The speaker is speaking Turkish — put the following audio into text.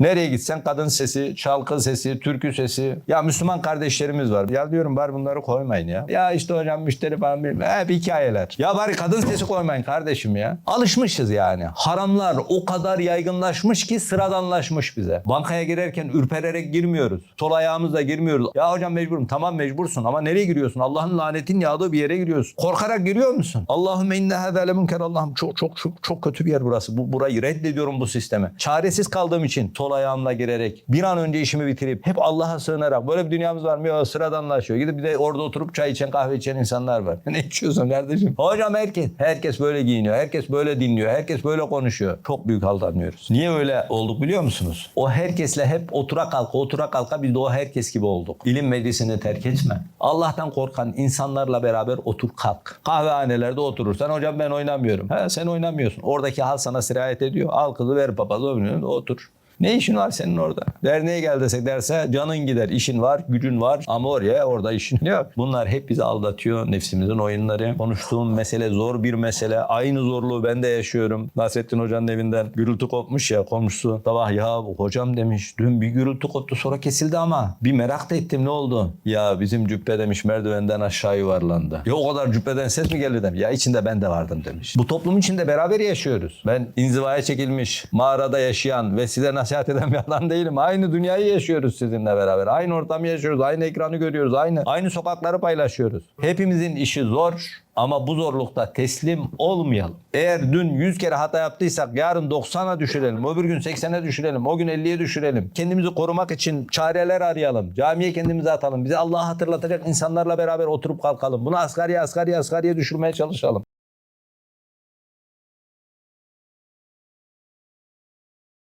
Nereye gitsen kadın sesi, şarkı sesi, türkü sesi. Ya Müslüman kardeşlerimiz var. Ya diyorum bari bunları koymayın ya. Ya işte hocam müşteri falan bilmem. Hep hikayeler. Ya bari kadın sesi koymayın kardeşim ya. Alışmışız yani. Haramlar o kadar yaygınlaşmış ki sıradanlaşmış bize. Bankaya girerken ürpererek girmiyoruz. Sol ayağımızla girmiyoruz. Ya hocam mecburum. Tamam mecbursun ama nereye giriyorsun? Allah'ın lanetin yağdığı bir yere giriyorsun. Korkarak giriyor musun? Allahümme inne hâzâ lemunker Allah'ım çok çok çok çok kötü bir yer burası. Bu, burayı reddediyorum bu sisteme. Çaresiz kaldığım için sol ayağımla girerek bir an önce işimi bitirip hep Allah'a sığınarak böyle bir dünyamız var mı? Yok sıradanlaşıyor. Gidip bir de orada oturup çay içen kahve içen insanlar var. ne içiyorsun kardeşim? Hocam herkes. Herkes böyle giyiniyor. Herkes böyle dinliyor. Herkes böyle konuşuyor. Çok büyük aldanıyoruz. Niye öyle olduk biliyor musunuz? O herkesle hep otura kalka otura kalka biz de o herkes gibi olduk. İlim meclisini terk etme. Allah'tan korkan insanlarla beraber otur kalk. Kahvehanelerde oturursan hocam ben oynamıyorum. He, sen oynamıyorsun. Oradaki hal sana sirayet ediyor. Al kızı ver papazı oynuyorsun otur. Ne işin var senin orada? Derneğe gel desek derse canın gider. işin var, gücün var ama oraya orada işin yok. Bunlar hep bizi aldatıyor. Nefsimizin oyunları. Konuştuğum mesele zor bir mesele. Aynı zorluğu ben de yaşıyorum. Nasrettin Hoca'nın evinden gürültü kopmuş ya komşusu. Sabah ya hocam demiş dün bir gürültü koptu sonra kesildi ama bir merak da ettim ne oldu? Ya bizim cübbe demiş merdivenden aşağı yuvarlandı. Ya o kadar cübbeden ses mi geldi demiş. Ya içinde ben de vardım demiş. Bu toplum içinde beraber yaşıyoruz. Ben inzivaya çekilmiş, mağarada yaşayan ve size nasihat eden bir adam değilim. Aynı dünyayı yaşıyoruz sizinle beraber. Aynı ortamı yaşıyoruz, aynı ekranı görüyoruz, aynı aynı sokakları paylaşıyoruz. Hepimizin işi zor ama bu zorlukta teslim olmayalım. Eğer dün 100 kere hata yaptıysak yarın 90'a düşürelim, öbür gün 80'e düşürelim, o gün 50'ye düşürelim. Kendimizi korumak için çareler arayalım. Camiye kendimizi atalım. Bizi Allah'a hatırlatacak insanlarla beraber oturup kalkalım. Bunu asgariye asgariye asgariye düşürmeye çalışalım.